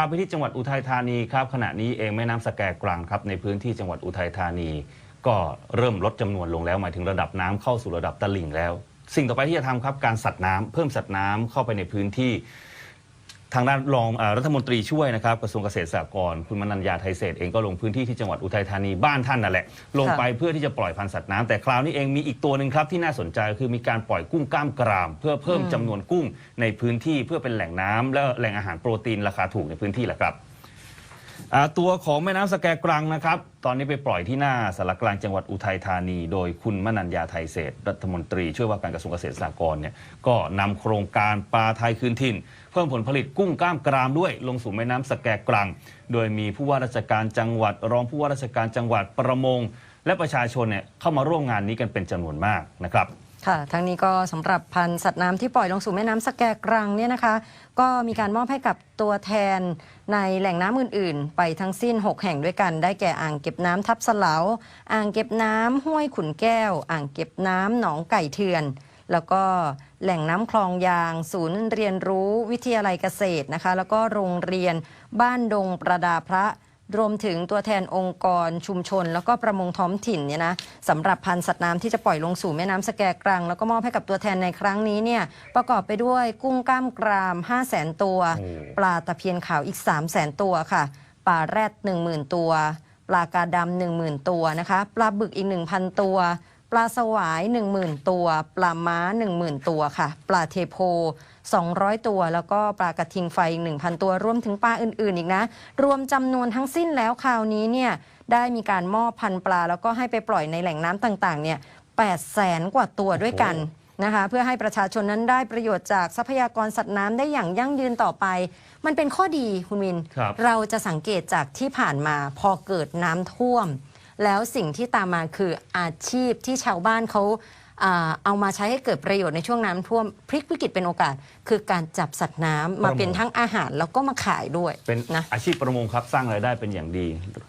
พาไปที่จังหวัดอุทัยธานีครับขณะนี้เองแม่น้ำสแกกรังครับในพื้นที่จังหวัดอุทัยธานี ก็เริ่มลดจำนวนลงแล้วหมายถึงระดับน้ำเข้าสู่ระดับตลิ่งแล้ว สิ่งต่อไปที่จะทำครับการสัตว์น้ำเพิ่มสัตว์น้ำเข้าไปในพื้นที่ ทางด้านรองเออรัฐมนตรีช่วยนะครับกระทรวงเกษตรสหกรณ์คุณมนัญญาไทยเศรษฐ์เองก็ลงพื้นที่ที่จังหวัดอุทัยธานีบ้านท่านนั่นแหละ ลงไปเพื่อที่จะปล่อยพันธุ์สัตว์น้ำแต่คราวนี้เองมีอีกตัวหนึ่งครับที่น่าสนใจคือมีการปล่อยกุ้งกล้ามกราม เพื่อเพิ่มจำนวนกุ้งในพื้นที่เพื่อเป็นแหล่งน้ำและแหล่งอาหารโปรตีนราคาถูกในพื้นที่แหละครับ อ่าตัวของแม่น้ำสแกกรังนะครับ ตอนนี้ไปปล่อยที่หน้าสารกลางจังหวัดอุทัยธานี โดยคุณมนัญญาไทยเศรษฐ์รัฐมนตรี ช่วยว่าการกระทรวงเกษตรสหกรณ์เนี่ยก็นำโครงการปลาไทยคืนถิ่น เพิ่มผลผลิตกุ้งกล้ามกรามด้วย ลงสู่แม่น้ำสแกกรัง โดยมีผู้ว่าราชการจังหวัด รองผู้ว่าราชการจังหวัดประมง และประชาชนเนี่ยเข้ามาร่วมงานนี้กันเป็นจำนวนมากนะครับ ค่ะ ทั้งนี้ก็สำหรับพันธุ์สัตว์น้ำที่ปล่อยลงสู่แม่น้ำสแกกรังเนี่ยนะคะ ก็มีการมอบให้กับตัวแทนในแหล่งน้ำอื่น ๆ ไปทั้งสิ้น 6 แห่งด้วยกัน ได้แก่อ่างเก็บน้ำทับสะเหลาอ่างเก็บน้ำห้วยขุนแก้ว อ่างเก็บน้ำหนองไก่เถื่อน แล้วก็แหล่งน้ำคลองยาง ศูนย์เรียนรู้วิทยาลัยเกษตรนะคะ แล้วก็โรงเรียนบ้านดงประดาพระ รวมถึงตัวแทนองค์กรชุมชน แล้วก็ประมงท้องถิ่นเนี่ยนะสำหรับพันธุ์สัตว์น้ำที่จะปล่อยลงสู่แม่น้ำสแกกรัง แล้วก็มอบให้กับตัวแทนในครั้งนี้เนี่ยประกอบไปด้วยกุ้งกล้ามกราม 5 0 0แสนตัวโอ้ปลาตะเพียนขาวอีก 3 0 0แสนตัวค่ะ ปลาแรด 10,000 ตัว ปลากาดำ10,000 ตัวนะคะ ปลาบึกอีก 1,000 ตัว ปลาสวาย 10,000 ตัว ปลาม้า 10,000 ตัวค่ะ ปลาเทโพ 200 ตัว แล้วก็ปลากระทิงไฟอีก1,000 ตัว รวมถึงปลาอื่น ๆ อีกนะ รวมจำนวนทั้งสิ้นแล้วคราวนี้เนี่ยได้มีการมอบพันธุ์ปลา แล้วก็ให้ไปปล่อยในแหล่งน้ำต่างๆ เนี่ย8แสนกว่าตัวด้วยกันนะคะเพื่อให้ประชาชนนั้นได้ประโยชน์จากทรัพยากรสัตว์น้ำได้อย่างยั่งยืนต่อไป มันเป็นข้อดีคุณวินครับเราจะสังเกตจากที่ผ่านมาพอเกิดน้ำท่วม แล้วสิ่งที่ตามมาคืออาชีพที่ชาวบ้านเขาอ่าเอามาใช้ให้เกิดประโยชน์ในช่วงน้ำท่วมพลิกวิกฤตเป็นโอกาส คือการจับสัตว์น้ำมาเป็นทั้งอาหารแล้วก็มาขายด้วยเป็นนะ อาชีพประมงครับสร้างรายได้เป็นอย่างดี